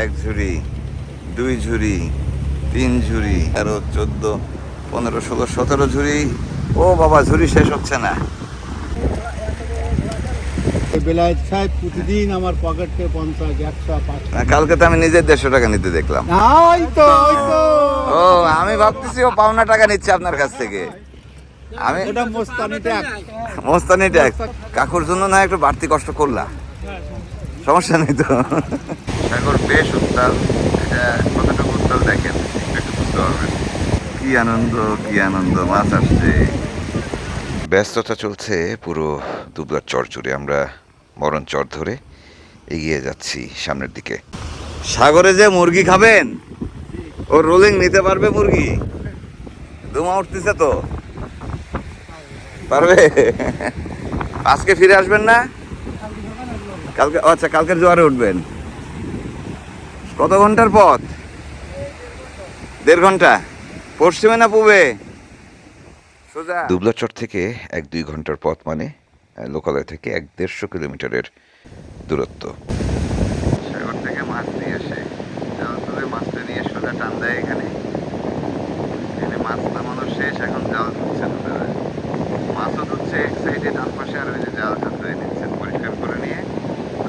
এক ঝুড়ি দুই ঝুড়ি তিন ঝুড়ি তেরো চোদ্দ পনেরো ষোলো সতেরো ঝুড়ি। ও বাবা ঝুড়ি শেষ হচ্ছে না। বেলায়েত সাহেব প্রতিদিন আমার পকেটে পঞ্চাশ একশো পাঁচশো। কালকে তো আমি নিজের দেড়শো টাকা নিতে দেখলাম। ও আমি ভাবতেছি ও পাওনা টাকা নিচ্ছে আপনার কাছ থেকে। আমি ওটা মোস্তানি ট্যাক মোস্তানি ট্যাক্স কাকুর জন্য না একটু বাড়তি কষ্ট করলাম। সমস্যা নেই তো। সাগর বেশ উত্তাল। এটা কতটুকু উত্তাল দেখেন একটু বুঝতে পারবেন। কি আনন্দ কি আনন্দ মাছ আসছে। ব্যস্ততা চলছে পুরো দুবলার চর জুড়ে। আমরা মরণ চর ধরে এগিয়ে যাচ্ছি সামনের দিকে। সাগরে যে মুরগি খাবেন ও রোলিং নিতে পারবে মুরগি? ধুমা উঠতেছে তো। পারবে? আজকে ফিরে আসবেন না? কালকে আচ্ছা কালকের জোয়ারে উঠবেন। কত ঘণ্টার পথ? দেড় ঘণ্টা। পশ্চিমে না পূবে? সোজা। দুবলাচর থেকে এক দুই ঘণ্টার পথ মানে লোকালয় থেকে এক দেড়শো কিলোমিটারের দূরত্ব। সাগর থেকে মাছ নিয়ে আসে। জাল তুলে মাছটা নিয়ে সোজা টান দেয় এখানে। এখানে মাছ নামানো শেষ এখন জাল ধুচ্ছে ধরে মাছও ধুচ্ছে এক সাইডে ডান পাশে আর ওই যে জাল হাত ধরে নিচ্ছেন পরিষ্কার করে নিয়ে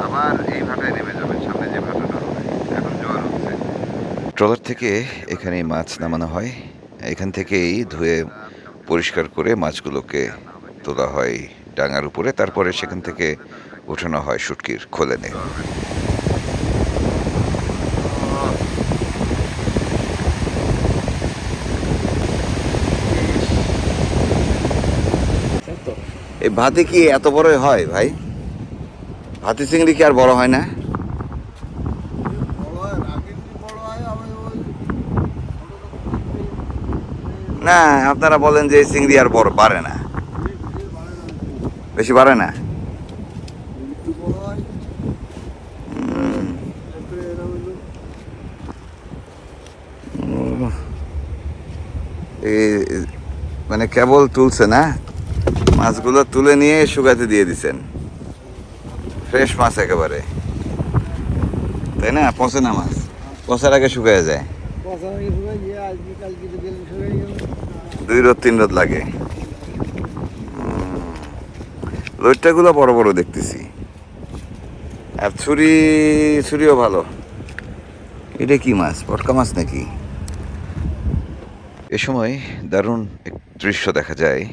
আবার এই ভাটায় নেমে যাবেন সামনে যে ভাটাটা হবে এখন জোয়ার হচ্ছে ট্রলার থেকে এখানে মাছ নামানো হয়। এখান থেকেই ধুয়ে পরিষ্কার করে মাছগুলোকে তোলা হয় ডাঙার উপরে। তারপরে সেখান থেকে ওঠানো হয় শুটকির খোলে নেই এই ভাতে কি এত বড় হয় ভাই? ভাতি চিংড়ি কি আর বড় হয় না? না, আপনারা বলেন যে চিংড়ি আর বড় পারে না। বেশি পারে না? মানে কেবল তুলছে না, মাছগুলো তুলে নিয়ে শুকাতে দিয়ে দিছেন। ফ্রেশ মাছ একেবারে। তাই না? পচে না মাছ? পচার আগে শুকায় যায়। দুই রোদ তিন রোদ লাগে। লোটটাগুলো বড় বড় দেখতেছি। আর ছুরি, ছুরিও ভালো। এটা কি মাছ? পটকা মাছ নাকি? এ সময় দারুণ এক দৃশ্য দেখা যায়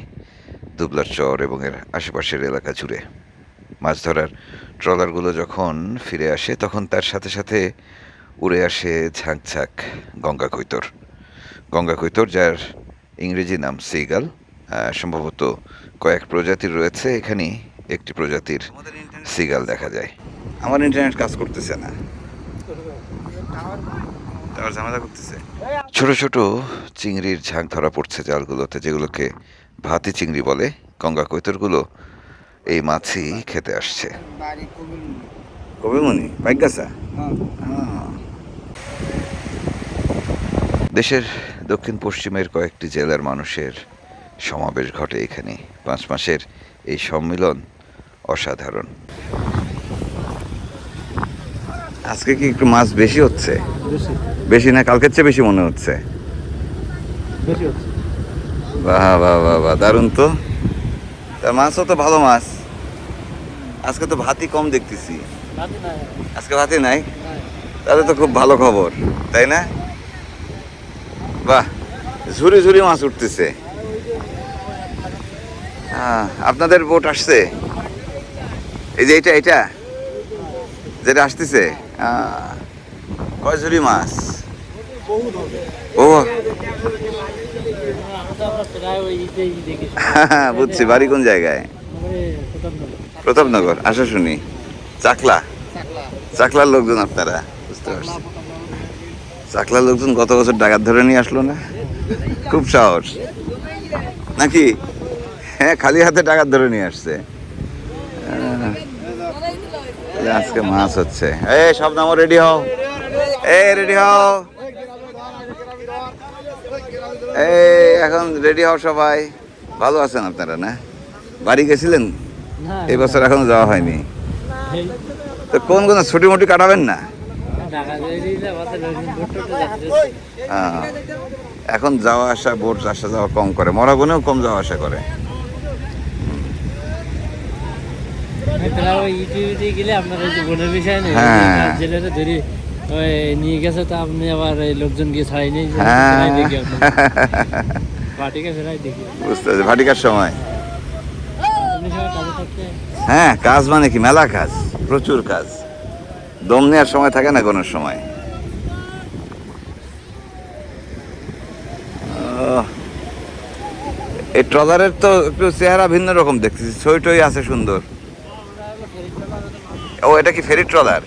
দুবলার চর এবং এর আশেপাশের এলাকা জুড়ে। মাছ ধরার ট্রলারগুলো যখন ফিরে আসে, তখন তার সাথে সাথে উড়ে আসে ঝাঁক ঝাঁক গঙ্গা কৈতর। গঙ্গা কৈতর, যার ইংরেজি নাম সিগাল সম্ভবত কয়েক প্রজাতির রয়েছে এখানে একটি প্রজাতির সিগাল দেখা যায়। আমার ইন্টারনেট কাজ করতেছে না। ঝামেলা করতেছে। ছোট ছোট চিংড়ির ঝাঁক ধরা পড়ছে জালগুলোতে যেগুলোকে ভাতি চিংড়ি বলে গঙ্গা কৈতরগুলো এই মাছই খেতে আসছে। কবিমণি বাইকাসা দেশের দক্ষিণ পশ্চিমের কয়েকটি জেলার মানুষের সমাবেশ ঘটে এখানে। পাঁচ মাসের এই সম্মিলন অসাধারণ। আজকে কি একটু মাছ বেশি হচ্ছে? বেশি। না কালকের চেয়ে বেশি মনে হচ্ছে? বাহ বাহ বাহ বাহ দারুণ তো। তা মাছও তো ভালো মাছ। আজকে তো ভাতই কম দেখতেছি। আজকে ভাতই নাই। তাহলে তো খুব ভালো খবর তাই না? বাহ ঝুরি ঝুরি মাছ উঠতেছে। আপনাদের বোট আসছে? এই যে এটা এটা? যেটা আসতেছে? কয় ঝুরি মাছ? ও, বুঝছি, বাড়ি কোন জায়গায়? প্রতাপনগর, আসা শুনি। চাকলা? চাকলার লোকজন আপনারা, বুঝতে পারছি। চাকলার লোকজন গত বছর ডাকাত ধরে নিয়ে আসলো না? খুব সাহস। নাকি? হ্যাঁ খালি হাতে ডাকাত ধরে নিয়ে আসছে। আজকে মাছ হচ্ছে। এই সব নামও রেডি হও। এই রেডি হও। এই এখন রেডি হও সবাই। ভালো আছেন আপনারা না? বাড়ি গেছিলেন? এই বছর এখনও যাওয়া হয়নি। তো কোন কোন ছুটি মুটি কাটাবেন না? এখন যাওয়া আসা বোট আসা যাওয়া কম করে। মরা মরাগুনেও কম যাওয়া আসা করে। হ্যাঁ। নিয়ে গেছে তো আপনি আবার এই লোকজন গিয়ে ছাড়াই নেই হ্যাঁ। বুঝতে ভাটিকার সময়। হ্যাঁ কাজ মানে কি? মেলা কাজ প্রচুর কাজ। দম নেওয়ার সময় থাকে না কোনো সময়? এই ট্রলারের তো একটু চেহারা ভিন্ন রকম দেখতেছি ছই টই আছে সুন্দর। ও এটা কি ফেরি ট্রলার?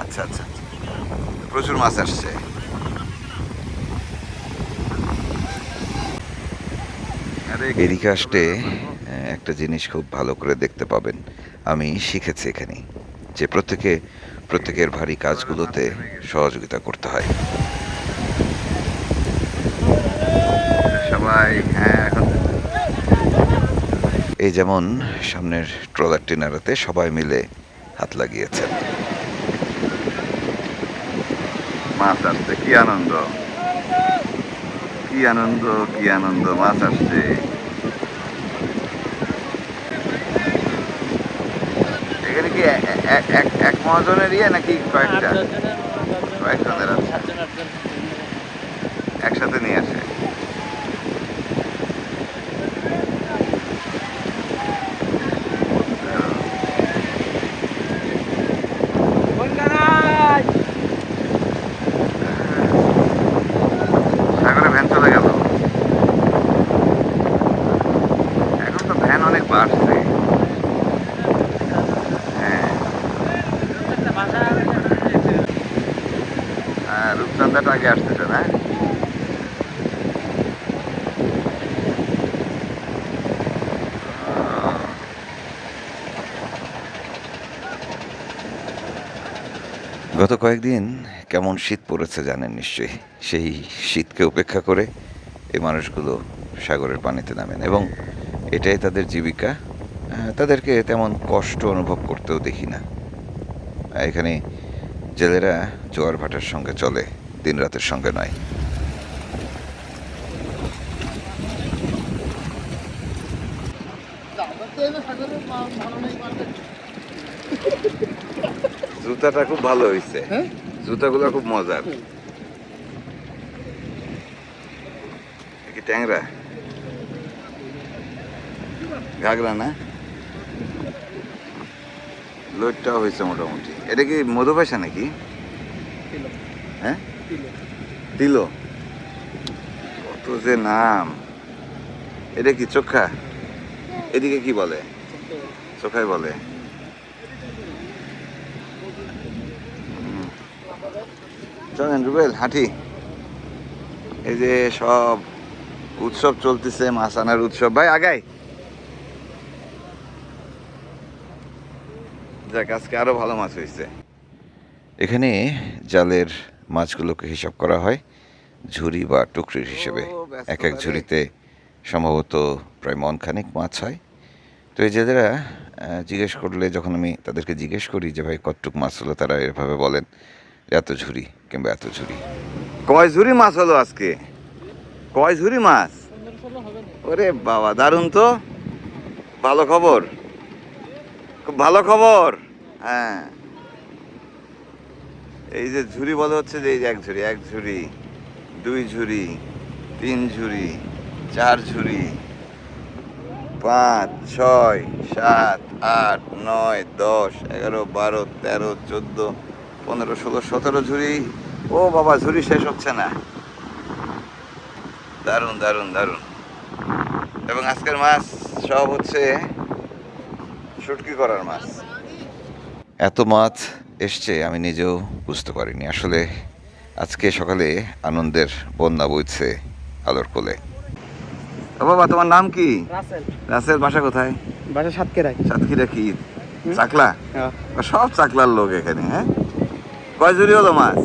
আচ্ছা আচ্ছা আচ্ছা। প্রচুর মাছ আসছে। এদিকে আসতে একটা জিনিস খুব ভালো করে দেখতে পাবেন। আমি শিখেছি এখানে যে প্রত্যেকে প্রত্যেকের ভারী কাজগুলোতে সহযোগিতা করতে হয়। সবাই হ্যাঁ এখন এই যেমন সামনের ট্রলারটি নাড়াতে সবাই মিলে হাত লাগিয়েছেন। মাছ আসছে কি আনন্দ? কি আনন্দ কি আনন্দ মাছ আসছে এখানে কি এ- এ- এক- এক মহাজনের ইয়ে নাকি কয়েকটা? কয়েকজনের আছে। একসাথে নিয়ে আসে সাগরে ভ্যান চলে গেল এখন তো ভ্যান অনেক বাড়ছে হ্যাঁ হ্যাঁ রূপচন্দাটা আগে আসতেছে না গত কয়েকদিন কেমন শীত পড়েছে জানেন নিশ্চয়ই। সেই শীতকে উপেক্ষা করে এই মানুষগুলো সাগরের পানিতে নামেন এবং এটাই তাদের জীবিকা। তাদেরকে তেমন কষ্ট অনুভব করতেও দেখি না। এখানে জেলেরা জোয়ার ভাটার সঙ্গে চলে দিন রাতের সঙ্গে নয়। জুতাটা খুব ভালো হয়েছে হ্যাঁ? জুতাগুলো খুব মজার। কি ট্যাংরা? ঘাগরা না? লোডটাও হয়েছে মোটামুটি। এটা কি মধু পয়সা নাকি? হ্যাঁ? দিল কত যে নাম। এটা কি চোখা? এদিকে কি বলে? চোখাই বলে। চলেন রুবেল হাঁটি। এই যে সব উৎসব চলতেছে মাছ আনার উৎসব। ভাই আগাই। যাক আজকে আরও ভালো মাছ হয়েছে। এখানে জালের মাছগুলোকে হিসাব করা হয় ঝুড়ি বা টুকরির হিসেবে। এক এক ঝুড়িতে সম্ভবত প্রায় মনখানেক মাছ হয়। তো এই জেলেরা জিজ্ঞেস করলে যখন আমি তাদেরকে জিজ্ঞেস করি যে ভাই কতটুক মাছ হলো? তারা এভাবে বলেন। এত ঝুড়ি কিংবা এত ঝুড়ি। কয় ঝুড়ি মাছ হলো আজকে? কয় ঝুড়ি মাছ? ওরে বাবা, দারুণ তো। ভালো খবর? খুব ভালো খবর? হ্যাঁ। এই যে ঝুড়ি বলা হচ্ছে যে এক ঝুড়ি এক ঝুড়ি, দুই ঝুড়ি, তিন ঝুড়ি, চার ঝুড়ি, পাঁচ, ছয়, সাত, আট, নয়, দশ, এগারো, বারো, তেরো, চোদ্দ পনেরো ষোলো সতেরো ঝুড়ি। ও বাবা ঝুড়ি শেষ হচ্ছে না। দারুণ দারুণ দারুণ। এবং আজকের মাছ সব হচ্ছে শুটকি করার মাছ। এত মাছ এসছে আমি নিজেও বুঝতে পারিনি। আসলে আজকে সকালে আনন্দের বন্যা বইছে আলোর কোলে। বাবা তোমার নাম কি? রাসেল। বাসা কোথায়? বাসা সাতক্ষীরায়। সাতক্ষীরা কি? চাকলা? হ্যাঁ। সব চাকলার লোক এখানে হ্যাঁ? কয় ঝুড়ি হলো মাছ?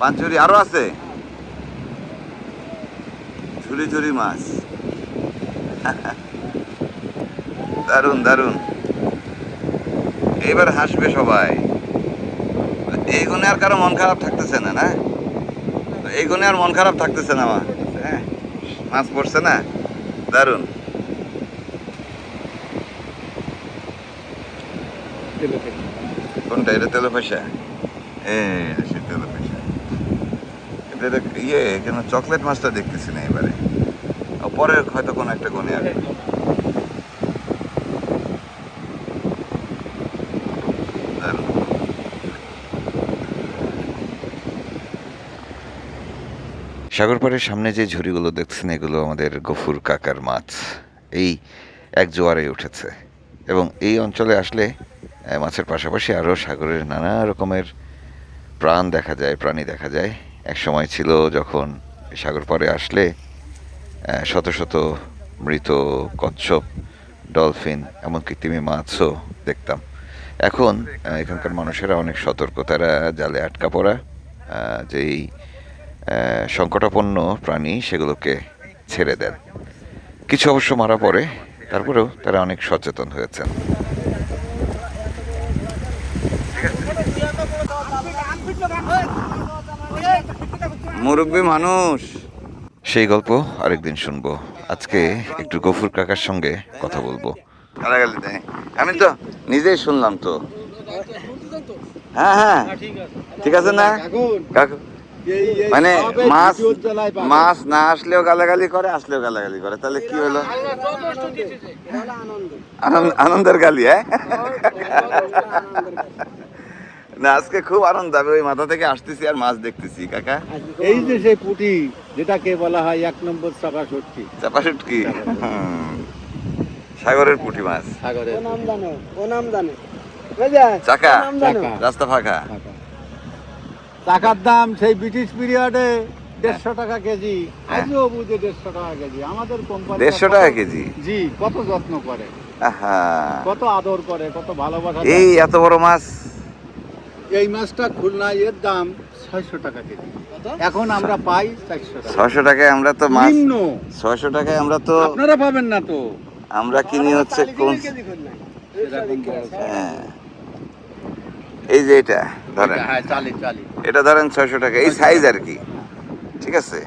পাঁচ ঝুড়ি আরও আছে? ঝুড়ি ঝুড়ি মাছ। দারুণ দারুণ। এবার হাসবে সবাই। এই গুণে আর কারও মন খারাপ থাকতেছে না না? এই গুণে আর মন খারাপ থাকতেছে না আমার হ্যাঁ মাছ পড়ছে না? দারুণ। কোনটা? এটা তেলো পয়সা এই সে তেলো এটা এটা ইয়ে কেন চকলেট মাছটা দেখতেছি না এবারে। পরে হয়তো কোনো একটা দারুণ সাগর পাড়ের সামনে যে ঝুড়িগুলো দেখছেন, এগুলো আমাদের গফুর কাকার মাছ। এই এক জোয়ারে উঠেছে। এবং এই অঞ্চলে আসলে মাছের পাশাপাশি আরও সাগরের নানা রকমের প্রাণ দেখা যায়, প্রাণী দেখা যায়। এক সময় ছিল যখন সাগর পাড়ে আসলে শত শত মৃত কচ্ছপ, ডলফিন, এমনকি তিমি মাছও দেখতাম। এখন এখানকার মানুষেরা অনেক সতর্ক। তারা জালে আটকা পড়া যেই সংকটাপন্ন প্রাণী সেগুলোকে ছেড়ে দেন। কিছু অবশ্য মারা পড়ে, তারপরেও তারা অনেক সচেতন হয়েছেন। মুরব্বী মানুষ। সেই গল্প আরেকদিন শুনব। আজকে একটু গফুর কাকার সঙ্গে কথা বলব। আমি তো নিজেই শুনলাম তো। হ্যাঁ হ্যাঁ। ঠিক আছে না? কাকু মানে মাছ। মাছ না আসলেও গালাগালি করে আসলেও গালাগালি করে। তাহলে কি হলো? আনন্দ- আনন্দের গালি হ্যাঁ? না আজকে খুব আনন্দ আমি ওই মাথা থেকে আসতেছি আর মাছ দেখতেছি কাকা। এই যে সেই পুঁটি যেটাকে বলা হয় এক নম্বর চাপা সত্যি চাপাশুট কি হুম। সাগরের পুঁটি মাছ। সাগরের নাম জানো ও নাম জানে চাকা। নাম জানো। চাকা। রাস্তা ফাঁকা। টাকার দাম সেই ব্রিটিশ পিরিয়ডে দেড়শো টাকা কেজি আজও বুঝে দেড়শো টাকা কেজি। আমাদের কোম্পানি দেড়শো টাকা কেজি? জি কত যত্ন করে? আহা। কত আদর করে কত ভালোবাসা এই এত বড় মাছ। এই মাছটা খুলনায় এর দাম ছয়শো টাকা কেজি। এখন আমরা পাই চারশো টাকা। ছয়শো টাকায় আমরা তো মাছ নিম্ন ছয়শো টাকায় আমরা তো আপনারা পাবেন না তো। আমরা কিনি হচ্ছে কোন হ্যাঁ। এই যে এটা ধরেন। হ্যাঁ এটা ধরেন ছয়শো টাকা। এই সাইজ আর কি। ঠিক আছে?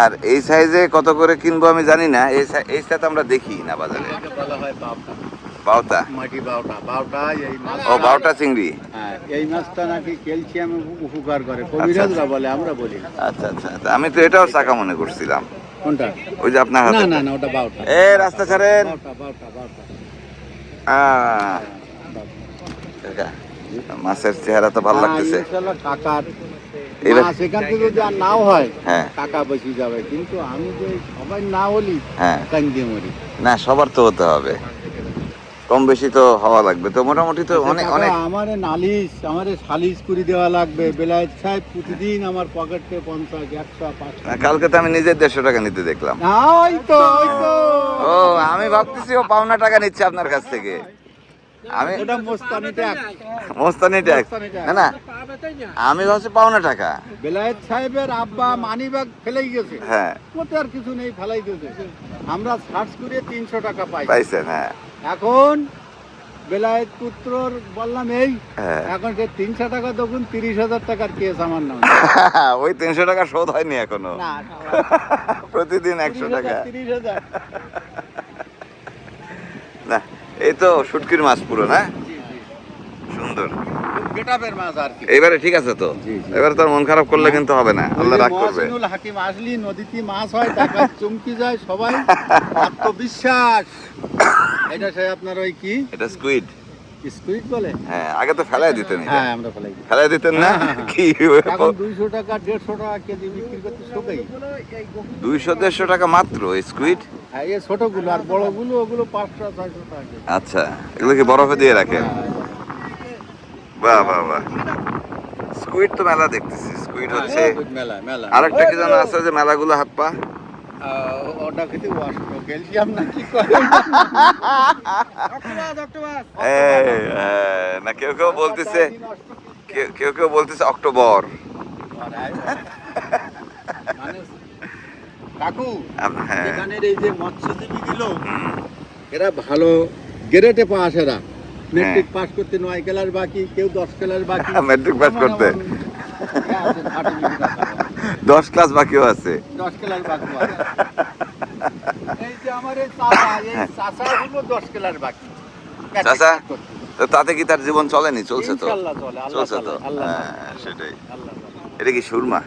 আর এই সাইজে কত করে কিনবো আমি জানি না। এই সা- তো আমরা দেখি না বাজারে। হয় বাউটা মাটি বাউটা বাউটা এই মাছ ও বাউটা চিংড়ি? হ্যাঁ এই মাছটা নাকি ক্যালসিয়াম উপকার করে। কবিরাজরা বলে আমরা বলি। আচ্ছা আচ্ছা আচ্ছা। আমি তো এটাও চাকা মনে করছিলাম। কোনটা? ওই যে আপনার হাতে। না না ওটা বাউটা এ রাস্তা ছাড়েন। বাউটা বাউটা বাউটা আহ, মাছের চেহারা তো ভালো হ্যাঁ, লাগতেছে। কাকার মাছ এখান থেকে যদি আর নাও হয় হ্যাঁ। কাকা যাবে। কিন্তু আমি যে সবাই না হলি হ্যাঁ। মরি। না সবার তো হতে হবে। কম বেশি তো হওয়া লাগবে। তো মোটামুটি তো অনেক কাকা, অনেক আমারে নালিশ আমারে সালিশ করে দেওয়া লাগবে। বেলায়েত সাহেব প্রতিদিন আমার পকেটে পঞ্চাশ একশো পাঁচশো কালকে তো আমি নিজের দেড়শো টাকা নিতে দেখলাম। ওই তো ও আমি ভাবতেছি ও পাওনা টাকা নিচ্ছে আপনার কাছ থেকে। আমি মোস্তানি ট্যাক্স না না আমি ভাবছি পাওনা টাকা। বেলায়েত সাহেবের আব্বা মানি ব্যাগ ফেলেই গেছে। হ্যাঁ। ওতে আর কিছু নেই ফেলাই দিয়েছে। আমরা সার্চ করে তিনশো টাকা পাই। পাইছেন হ্যাঁ। এখন বেলায়েত পুত্রর বললাম এই হ্যাঁ। এখন সে তিনশো টাকা তখন তিরিশ হাজার টাকার কেস আমার নাম। ওই তিনশো টাকা শোধ হয়নি এখনও? প্রতিদিন একশো টাকা। তিরিশ হাজার। না এই তো শুটকির মাছ পুরো না? সুন্দর। গেটাপের মাছ আর কি। এবারে ঠিক আছে তো। এবারে তোর মন খারাপ করলে কিন্তু হবে না আল্লাহ রাগ করবে। মহসিনুল হাকিম আসলি নদীতে মাছ হয় টাকা চমকি যায় সবাই। আত্মবিশ্বাস। এটা সে আপনার ওই কি? এটা স্কুইড স্কুইড বলে? হ্যাঁ আগে তো ফেলাই দিতেন হ্যাঁ আমরা ফেলাই দিতেন না? হ্যাঁ, হ্যাঁ, কি এখন দুইশো টাকা দেড়শো টাকা কেজি বিক্রি করতে শোকাই দুইশো দেড়শো টাকা মাত্র স্কুইড হ্যাঁ এই ছোটগুলো আর বড়গুলো ওগুলো টাকা আচ্ছা এগুলো কি বরফে দিয়ে রাখেন? বাহ বাহ বাহ। স্কুইড তো মেলা দেখতেছি। স্কুইড হচ্ছে হ্যাঁ, মেলা মেলা। আরেকটা কি যেন আছে যে মেলাগুলো হাত পা? ওটা খেতে ওয়াশ ক্যালসিয়াম না কি করে হ্যাঁ, না কেউ কেউ বলতেছে কেউ- কেউ বলতেছে অক্টোবর। কাকু হ্যাঁ। এখানের এই যে মৎস্যজীবী গুলো এরা ভালো গ্রেটে পাস এরা। মেট্রিক পাস করতে নয় ক্লাস বাকি কেউ দশ ক্লাস বাকি। মেট্রিক পাস করতে? হ্যাঁ। দশ ক্লাস বাকিও আছে। দশ ক্লাস বাকি আছে। এই যে আমার এই চাচা এই চাচা হলো দশ ক্লাস বাকি চাচা? তো তাতে কি তার জীবন চলেনি চলছে তো ইনশাআল্লাহ চলে, আল্লাহ চলছে তো হ্যাঁ সেটাই এটা কি সুরমা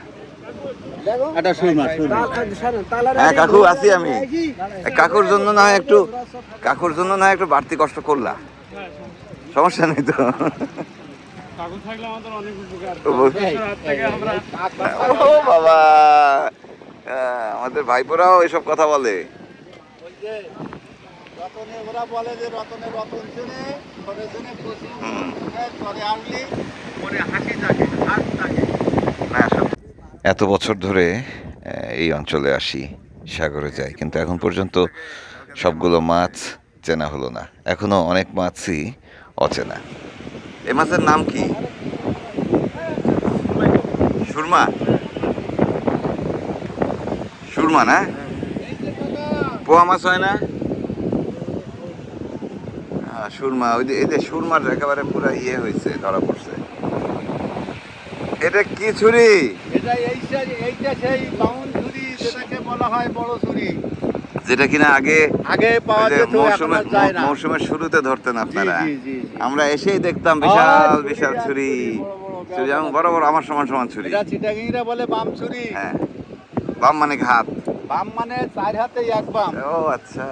হ্যাঁ কাকু আছি আমি কাকুর জন্য না হয় একটু কাকুর জন্য না হয় একটু বাড়তি কষ্ট করলা সমস্যা নেই তো কাগজ থাকলে আমাদের অনেক উপকার এই, এই, আমরা ও বাবা হ্যাঁ, আমাদের ভাইপোরাও এসব কথা বলে। যে রতনে ওরা বলে যে রতনে রতন শুনে করে শুনে খুশি আসলি হাসি থাকে হাস থাকে। না এত বছর ধরে এই অঞ্চলে আসি সাগরে যাই কিন্তু এখন পর্যন্ত সবগুলো মাছ চেনা হলো না। এখনও অনেক মাছই অচেনা। এই মাছের নাম কি? সুরমা। সুরমা না পোয়া মাছ হয় না? আহ, সুরমা ওই যে এই যে সুরমার একেবারে পুরো ইয়ে হয়েছে ধরা পড়ছে। এটা কি ছুরি? হয় যেটা কিনা আগে আগে মৌসুমের শুরুতে ধরতেন আপনারা। আমরা এসেই দেখতাম বিশাল বিশাল ছুরি। বড় বড় আমার সমান সমান ছুরি। বলে বাম ছুরি। হ্যাঁ। বাম মানে ঘাত? বাম মানে চার হাতে এক বাম। ও আচ্ছা।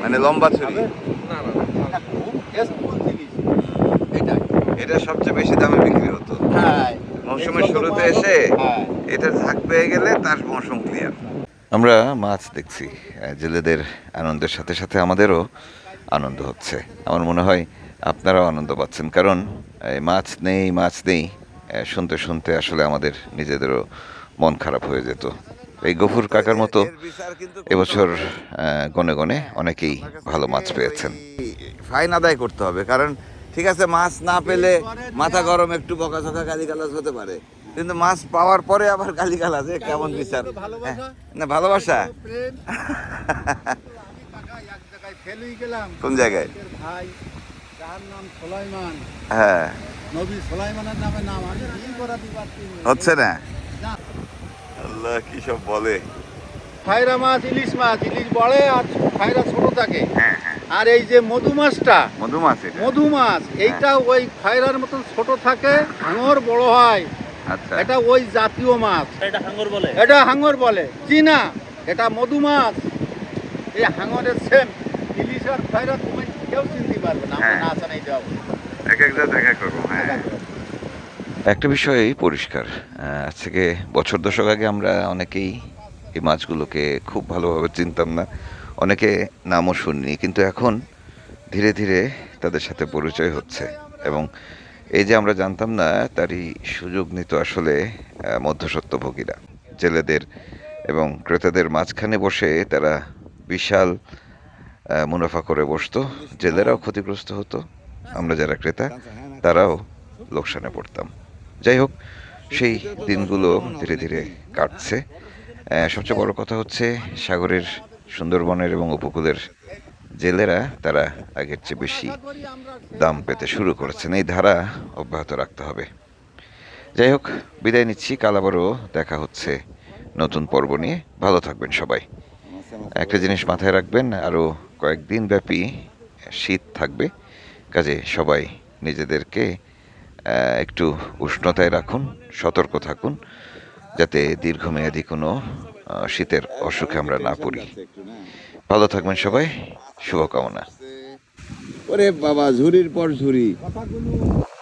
মানে লম্বা ছুরি। এটা খুব টেস্টফুল জিনিস? এটাই। এটা সবচেয়ে বেশি দামে বিক্রি হতো। হ্যাঁ। মৌসুমের শুরুতে এসে হ্যাঁ। এটা ঝাঁক পেয়ে গেলে তার মৌসুম ক্লিয়ার আমরা মাছ দেখছি। জেলেদের আনন্দের সাথে সাথে আমাদেরও আনন্দ হচ্ছে। আমার মনে হয় আপনারাও আনন্দ পাচ্ছেন। কারণ এই মাছ নেই মাছ নেই। শুনতে শুনতে আসলে আমাদের নিজেদেরও মন খারাপ হয়ে যেত। এই গফুর কাকার মতো এবছর গনে গনে অনেকেই ভালো মাছ পেয়েছেন। ফাইন আদায় করতে হবে কারণ ঠিক আছে মাছ না পেলে মাথা গরম একটু বকাঝকা গালিগালাজ হতে পারে। কিন্তু মাছ পাওয়ার পরে আবার গালিগালাজ এ কেমন বিচার? হ্যাঁ, না ভালোবাসা? প্রেম? আমি টাকা এক জায়গায়? ফেলুই গেলাম কোন জায়গায় হ্যাঁ। নবী সোলাইমানের নামে নাম আমি কি? করাতে পারছি হচ্ছে না। না। আল্লাহ কি সব বলে? ফায়রা মাছ ইলিশ মাছ ইলিশ বড়ে আর ফায়রা ছোট থাকে। হ্যাঁ হ্যাঁ। হ্যাঁ। আর এই যে মধু মাছটা মধু মাছ মধু মাছ এইটা ওই ফায়রার মতন ছোট থাকে হাঙর বড় হয়। আচ্ছা। এটা ওই জাতীয় মাছ। এটা হাঙ্গর বলে। এটা হাঙর বলে। চীনা এটা মধু মাছ। এই হাঙরের সেম ইলিশ আর ফায়রা তুমি কেউ চিনতে পারবে না। আমরা হ্যাঁ। না জানাই যাব হ্যাঁ। একটা বিষয় পরিষ্কার। আজ থেকে বছর দশক আগে আমরা অনেকেই এই মাছগুলোকে খুব ভালোভাবে চিনতাম না। অনেকে নামও শুনিনি কিন্তু এখন ধীরে ধীরে তাদের সাথে পরিচয় হচ্ছে। এবং এই যে আমরা জানতাম না তারই সুযোগ নিত আসলে আহ, মধ্যস্বত্বভোগীরা। জেলেদের এবং ক্রেতাদের মাঝখানে বসে তারা বিশাল মুনাফা করে বসতো। জেলেরাও ক্ষতিগ্রস্ত হতো। আমরা যারা ক্রেতা, তারাও লোকসানে পড়তাম। যাই হোক, সেই দিনগুলো ধীরে ধীরে কাটছে। সবচেয়ে বড় কথা হচ্ছে সাগরের, সুন্দরবনের এবং উপকূলের জেলেরা, তারা আগের চেয়ে বেশি দাম পেতে শুরু করেছেন। এই ধারা অব্যাহত রাখতে হবে। যাই হোক, বিদায় নিচ্ছি। কাল আবারও দেখা হচ্ছে নতুন পর্ব নিয়ে। ভালো থাকবেন সবাই। একটা জিনিস মাথায় রাখবেন, আরও কয়েকদিন ব্যাপী শীত থাকবে। কাজে সবাই নিজেদেরকে একটু উষ্ণতায় রাখুন, সতর্ক থাকুন, যাতে দীর্ঘমেয়াদী কোনো শীতের অসুখে আমরা না পড়ি। ভালো থাকবেন সবাই, শুভকামনা। ওরে বাবা ঝুরির পর কথাগুলো